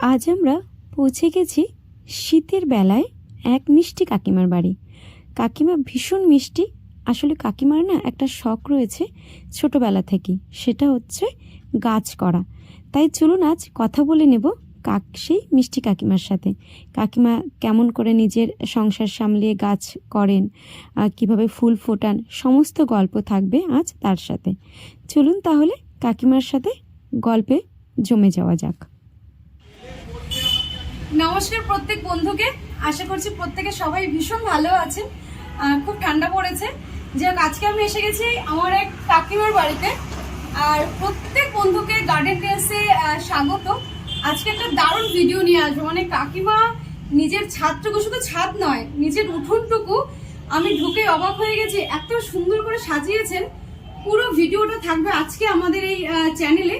আজ আমরা পৌঁছে গেছি শীতের বেলায় এক মিষ্টি কাকিমার বাড়ি। কাকিমা ভীষণ মিষ্টি। আসলে কাকিমার না একটা শখ রয়েছে ছোটবেলা থেকেই। সেটা হচ্ছে গাছ করা। তাই চলুন আজ কথা বলে নেব কাক, সেই মিষ্টি কাকিমার সাথে। কাকিমা কেমন করে নিজের সংসার সামলিয়ে গাছ করেন কীভাবে ফুল ফোটান, সমস্ত গল্প থাকবে আজ তার সাথে। চলুন তাহলে কাকিমার সাথে গল্পে জমে যাওয়া যাক। নমস্কার প্রত্যেক বন্ধুকে। আশা করছি প্রত্যেকে সবাই ভীষণ ভালো আছেন। খুব ঠান্ডা পড়েছে। যে আজকে আমি এসে গেছি আমার এক কাকিমার বাড়িতে। আর প্রত্যেক বন্ধুকে গার্ডেন টেসে স্বাগত। আজকে একটা দারুণ ভিডিও নিয়ে আসব। মানে কাকিমা নিজের ছাদটুকু শুধু ছাদ নয়, নিজের উঠোনটুকু। আমি ঢুকে অবাক হয়ে গেছি, এত সুন্দর করে সাজিয়েছেন। পুরো ভিডিওটা থাকবে আজকে আমাদের এই চ্যানেলে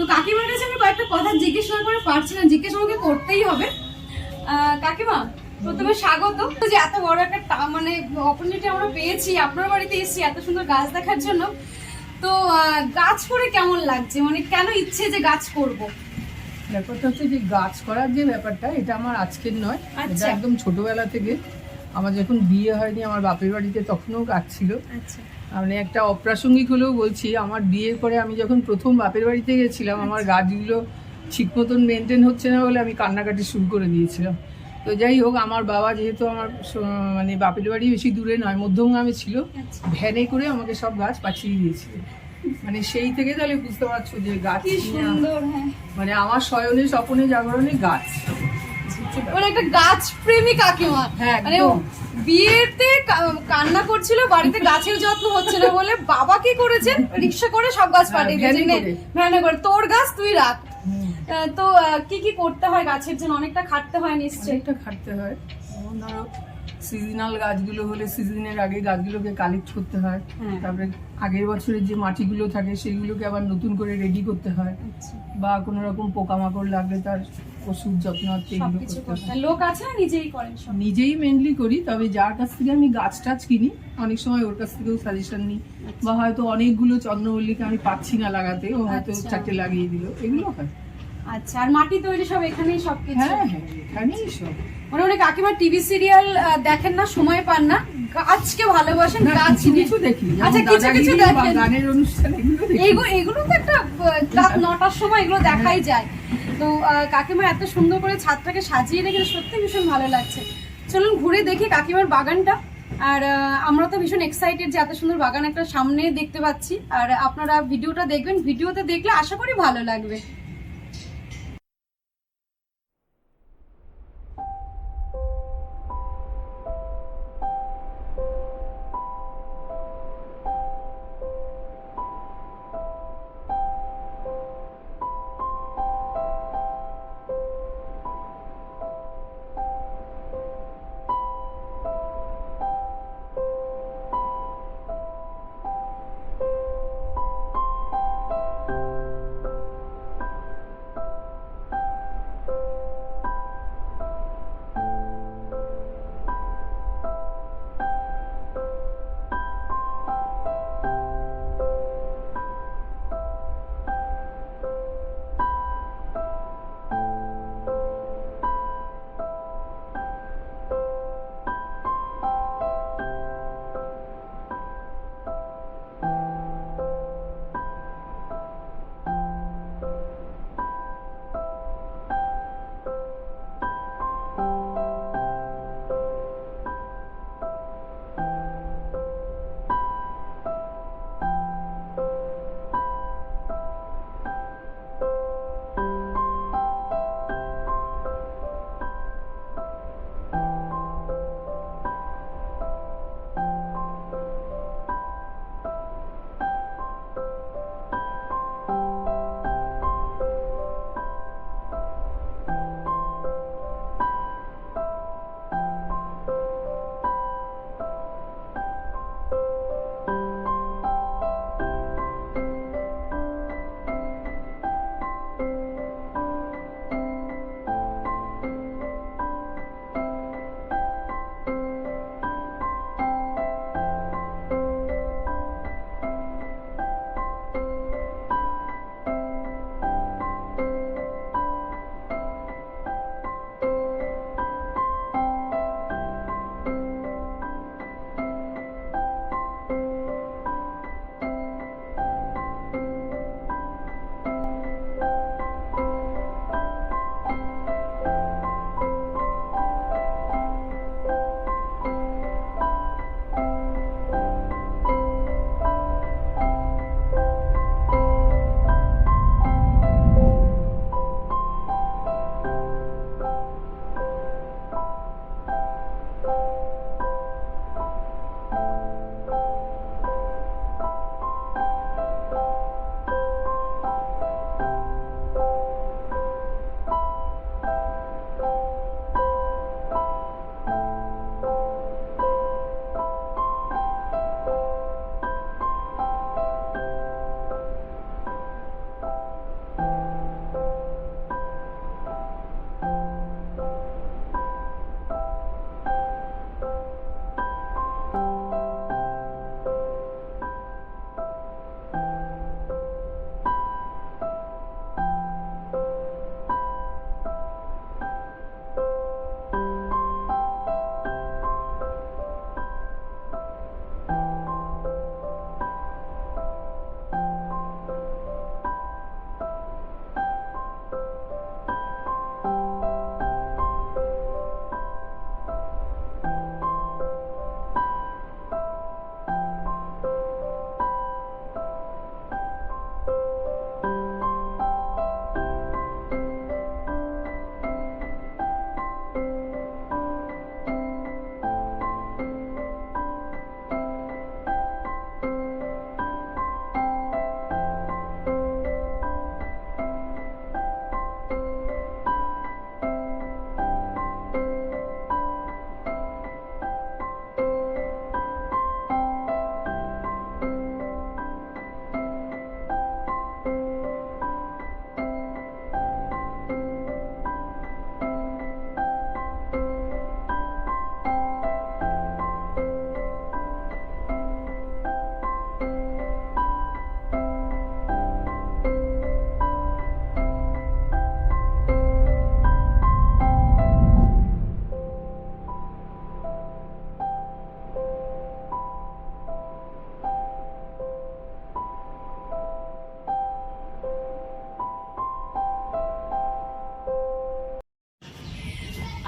তো কাকিমার কাছে আমি কয়েকটা কথা জিজ্ঞেস করে পারছি না জিজ্ঞেস আমাকে করতেই হবে। কাকিমা প্রথমে স্বাগত। যে এত বড় একটা মানে অপরচুনিটি আমরা পেয়েছি আপনার বাড়িতে এসেছি এত সুন্দর গাছ দেখার জন্য। তো গাছ করে কেমন লাগছে? মানে কেন ইচ্ছে যে গাছ করব? ব্যাপারটা হচ্ছে যে গাছ করার যে ব্যাপারটা এটা আমার আজকের নয়। এটা আচ্ছা। একদম ছোটবেলা থেকে। আমার যখন বিয়ে হয়নি আমার বাপের বাড়িতে তখনও গাছ ছিল। আচ্ছা। মানে একটা অপ্রাসঙ্গিক হলেও বলছি আমার বিয়ের পরে আমি যখন প্রথম বাপের বাড়িতে গেছিলাম আমার গাছগুলো ঠিক মতন মেনটেন হচ্ছে না বলে আমি কান্নাকাটি শুরু করে দিয়েছিলাম। তো যাই হোক আমার বাবা যেহেতু আমার মানে বাপের বাড়ি বেশি দূরে নয় মধ্যমগ্রামে ছিল আচ্ছা। ভ্যানে করে আমাকে সব গাছ পাঠিয়ে দিয়েছিল। মানে সেই থেকে তাহলে বুঝতে পারছ যে গাছ হ্যাঁ। মানে আমার শয়নে স্বপনে জাগরণে গাছ। মানে একটা গাছ প্রেমী কাকিমা হ্যাঁ, মানে বিয়েতে কান্না করছিল বাড়িতে গাছের যত্ন হচ্ছে না বলে বাবা কি করেছেন রিক্সা করে সব গাছ হ্যাঁ, পাঠিয়ে ভ্যানে দিয়েছেন করে। ভ্যানে করে। তোর গাছ তুই রাখ। তো কি কি করতে হয় গাছের জন্য? অনেকটা খাটতে হয় নিশ্চয়ই। অনেকটা খাটতে হয়। ধরো সিজনাল গাছগুলো হলে সিজনের আগে গাছগুলোকে কালেক্ট করতে হয়। হ্যাঁ। তারপরে আগের বছরের যে মাটিগুলো থাকে সেগুলোকে আবার নতুন করে রেডি করতে হয়। আচ্ছা, বা কোনো রকম পোকামাকড় লাগলে তার ওষুধ সবকিছু করতে হয়। লোক আছে না নিজেই করেন সব। নিজেই মেনলি করি তবে যার কাছ থেকে আমি গাছ টাছ কিনি অনেক সময় ওর কাছ থেকেও সাজেশন নিই। বা হয়তো অনেকগুলো চন্দ্রমল্লিকা আমি পাচ্ছি না লাগাতে ও হয়তো আচ্ছা। চারটে লাগিয়ে দিল এগুলো হয়। আচ্ছা আর মাটি তৈরি সব এখানেই সবকিছু? হ্যাঁ হ্যাঁ এখানেই সব। মানে কাকিমা টিভি সিরিয়াল দেখেন না সময় পান না। গাছকে ভালোবাসেন গাছ কিছু কিছু দেখি আচ্ছা কিছু কিছু দেখেন। গানের অনুষ্ঠান এগুলো এগুলো তো একটা রাত নটার সময় এগুলো দেখাই যায়। তো কাকিমা এত সুন্দর করে ছাদটাকে সাজিয়ে রেখে সত্যি ভীষণ ভালো লাগছে। চলুন ঘুরে দেখি কাকিমার বাগানটা। আর আমরা তো ভীষণ এক্সাইটেড যে এত সুন্দর বাগান একটা সামনে দেখতে পাচ্ছি। আর আপনারা ভিডিওটা দেখবেন। ভিডিওতে দেখলে আশা করি ভালো লাগবে।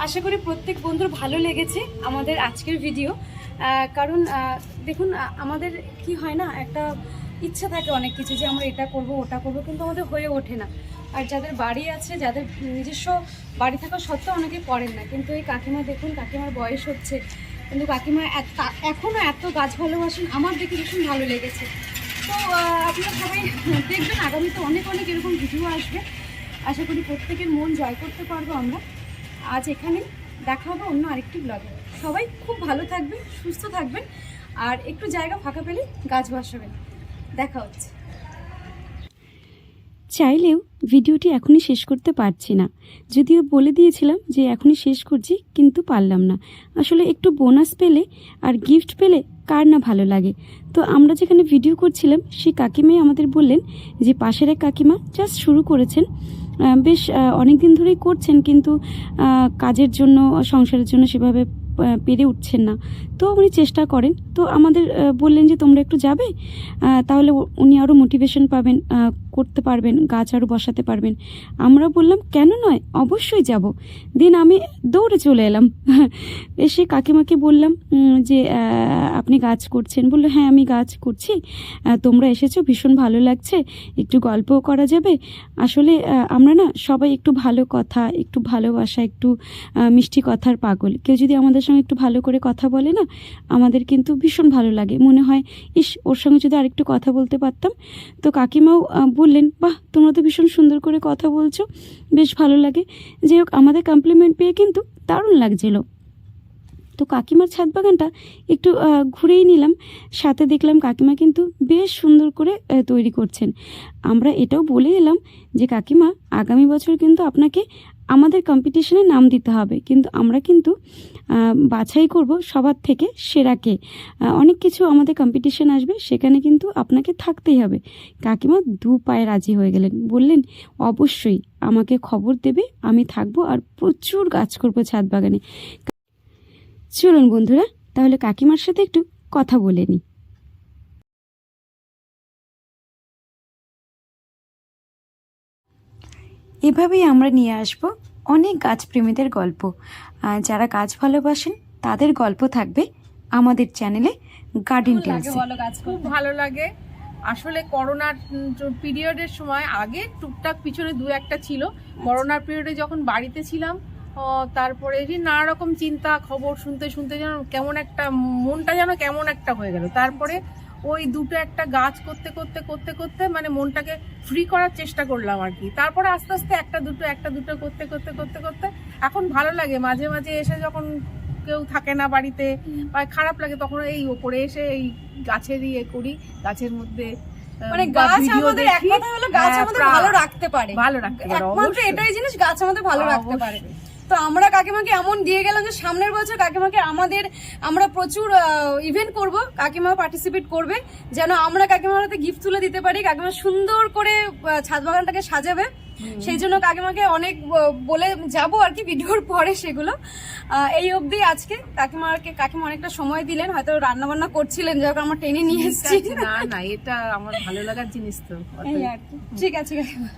আশা করি প্রত্যেক বন্ধুর ভালো লেগেছে আমাদের আজকের ভিডিও। কারণ দেখুন আমাদের কি হয় না, একটা ইচ্ছা থাকে অনেক কিছু যে আমরা এটা করব, ওটা করব, কিন্তু আমাদের হয়ে ওঠে না। আর যাদের বাড়ি আছে, যাদের নিজস্ব বাড়ি থাকা সত্ত্বেও অনেকে করেন না। কিন্তু এই কাকিমা, দেখুন, কাকিমার বয়স হচ্ছে। কিন্তু কাকিমা তা- এত গাছ ভালোবাসেন, আমার দেখে ভীষণ ভালো লেগেছে। তো আপনারা সবাই দেখবেন, আগামীতে অনেক অনেক এরকম ভিডিও আসবে। আশা করি প্রত্যেকের মন জয় করতে পারব আমরা। আজ এখানে দেখা হবে অন্য আরেকটি ব্লগে সবাই খুব ভালো থাকবেন, সুস্থ থাকবেন, আর একটু জায়গা ফাঁকা পেলে গাছ বসাবেন দেখা হচ্ছে। চাইলেও ভিডিওটি এখনই শেষ করতে পারছি না। যদিও বলে দিয়েছিলাম যে এখনই শেষ করছি, কিন্তু পারলাম না। আসলে একটু বোনাস পেলে আর গিফট পেলে কার না ভালো লাগে? তো আমরা যেখানে ভিডিও করছিলাম, সেই কাকিমাই আমাদের বললেন যে পাশের এক কাকিমা জাস্ট শুরু করেছেন। বেশ অনেক দিন ধরেই করছেন, কিন্তু কাজের জন্য, সংসারের জন্য সেভাবে পেরে উঠছেন না। তো উনি চেষ্টা করেন। তো আমাদের বললেন যে তোমরা একটু যাবে তাহলে উনি আরও মোটিভেশন পাবেন করতে পারবেন, গাছ আরও বসাতে পারবেন। আমরা বললাম, কেন নয়? অবশ্যই যাব। দিন আমি দৌড়ে চলে এলাম। এসে কাকিমাকে বললাম যে আপনি গাছ করছেন? বলল হ্যাঁ আমি গাছ করছি। তোমরা এসেছ, ভীষণ ভালো লাগছে। একটু গল্পও করা যাবে। আসলে আমরা না সবাই একটু ভালো কথা, একটু ভালোবাসা, একটু মিষ্টি কথার পাগল। কেউ যদি আমাদের সঙ্গে একটু ভালো করে কথা বলে না, আমাদের কিন্তু ভীষণ ভালো লাগে। মনে হয়, ইস, ওর সঙ্গে যদি আরেকটু কথা বলতে পারতাম? তো কাকিমাও বললেন, বাহ, তোমরা তো ভীষণ সুন্দর করে কথা বলছো, বেশ ভালো লাগে। যাই হোক, আমাদের কমপ্লিমেন্ট পেয়ে কিন্তু দারুণ লাগছিল। তো কাকিমার ছাদ বাগানটা একটু ঘুরেই নিলাম। সাথে দেখলাম কাকিমা কিন্তু বেশ সুন্দর করে তৈরি করছেন। আমরা এটাও বলে এলাম যে, কাকিমা, আগামী বছর কিন্তু আপনাকে আমাদের কম্পিটিশনে নাম দিতে হবে। কিন্তু আমরা কিন্তু বাছাই করব সবার থেকে সেরাকে। অনেক কিছু আমাদের কম্পিটিশন আসবে, সেখানে কিন্তু আপনাকে থাকতেই হবে। কাকিমা দু পায়ে রাজি হয়ে গেলেন। বললেন, অবশ্যই, আমাকে খবর দেবে, আমি থাকব আর প্রচুর গাছ করব ছাদ বাগানে। চলুন বন্ধুরা, তাহলে কাকিমার সাথে একটু কথা বলে নিই। এভাবেই আমরা নিয়ে আসব অনেক গাছপ্রেমীদের গল্প। আর যারা গাছ ভালোবাসেন তাদের গল্প থাকবে আমাদের চ্যানেলে গার্ডেন গাছ খুব ভালো লাগে। আসলে করোনার পিরিয়ডের সময় আগে টুকটাক পিছনে দু একটা ছিল। করোনার পিরিয়ডে যখন বাড়িতে ছিলাম ও, তারপরে এই যে নানা রকম চিন্তা খবর শুনতে শুনতে যেন কেমন একটা মনটা যেন কেমন একটা হয়ে গেল। তারপরে ওই দুটো একটা গাছ করতে করতে করতে করতে মানে মনটাকে ফ্রি করার চেষ্টা করলাম আর কি। তারপরে আস্তে আস্তে একটা দুটো একটা দুটো করতে করতে করতে করতে এখন ভালো লাগে। মাঝে মাঝে এসে যখন কেউ থাকে না বাড়িতে বা খারাপ লাগে তখন এই ওপরে এসে এই গাছের ইয়ে করি। গাছের মধ্যে মানে গাছ আমাদের এক কথা হলো গাছ হ্যাঁ, আমাদের ভালো রাখতে পারে। ভালো রাখতে পারে একমাত্র এটাই জিনিস গাছ আমাদের ভালো রাখতে পারে। তো আমরা কাকিমাকে এমন দিয়ে গেলাম যে সামনের বছর কাকিমাকে আমাদের, আমরা প্রচুর ইভেন্ট করব। কাকিমা পার্টিসিপেট করবে। যেন আমরা কাকিমার হাতে গিফট তুলে দিতে পারি। কাকিমা সুন্দর করে ছাদ বাগানটাকে সাজাবে। সেই জন্য কাকিমাকে অনেক বলে যাব আর কি ভিডিওর পরে সেগুলো। এই অবধি আজকে। কাকিমাকে কাকিমা অনেকটা সময় দিলেন হয়তো রান্না বান্না করছিলেন যাই আমার টেনে নিয়ে এসেছি। না না এটা আমার ভালো লাগার জিনিস তো। ঠিক আছে কাকিমা।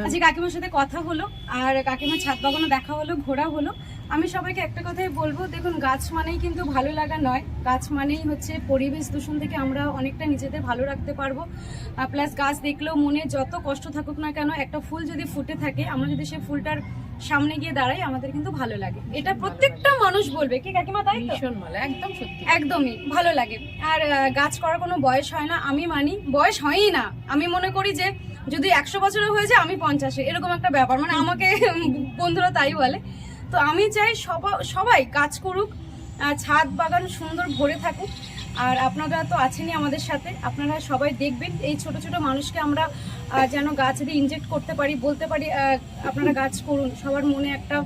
আজকে কাকিমার সাথে কথা হলো আর কাকিমার ছাদ বাগানো দেখা হলো ঘোরা হলো। আমি সবাইকে একটা কথাই বলব দেখুন গাছ মানেই কিন্তু ভালো লাগা নয়। গাছ মানেই হচ্ছে পরিবেশ দূষণ থেকে আমরা অনেকটা নিজেদের ভালো রাখতে পারব। প্লাস গাছ দেখলেও মনে যত কষ্ট থাকুক না কেন একটা ফুল যদি ফুটে থাকে আমরা যদি সেই ফুলটার সামনে গিয়ে দাঁড়াই আমাদের কিন্তু ভালো লাগে। এটা প্রত্যেকটা মানুষ বলবে কি কাকিমা তাই ভীষণ ভালো একদম সত্যি। একদমই ভালো লাগে। আর গাছ করার কোনো বয়স হয় না আমি মানি বয়স হয়ই না। আমি মনে করি যে যদি একশো বছরের হয়ে যায় আমি পঞ্চাশে এরকম একটা ব্যাপার। মানে আমাকে বন্ধুরা তাই বলে। তো আমি চাই সবা- সবাই কাজ করুক ছাদ বাগান সুন্দর ভরে থাকুক। আর আপনারা তো আছেনই আমাদের সাথে, আপনারা সবাই দেখবেন এই ছোট ছোট মানুষকে আমরা যেন গাছ দিয়ে ইনজেক্ট করতে পারি, বলতে পারি আপনারা গাছ করুন। সবার মনে একটা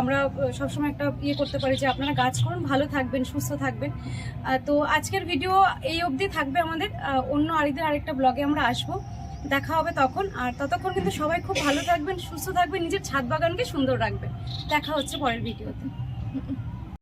আমরা সবসময় একটা ইয়ে করতে পারি যে আপনারা গাছ করুন, ভালো থাকবেন, সুস্থ থাকবেন। তো আজকের ভিডিও এই অবধি থাকবে আমাদের অন্য আরেকদিন আরেকটা ব্লগে আমরা আসব। দেখা হবে তখন। আর ততক্ষণ কিন্তু সবাই খুব ভালো থাকবেন, সুস্থ থাকবেন, নিজের ছাদ বাগানকে সুন্দর রাখবেন। দেখা হচ্ছে পরের ভিডিওতে।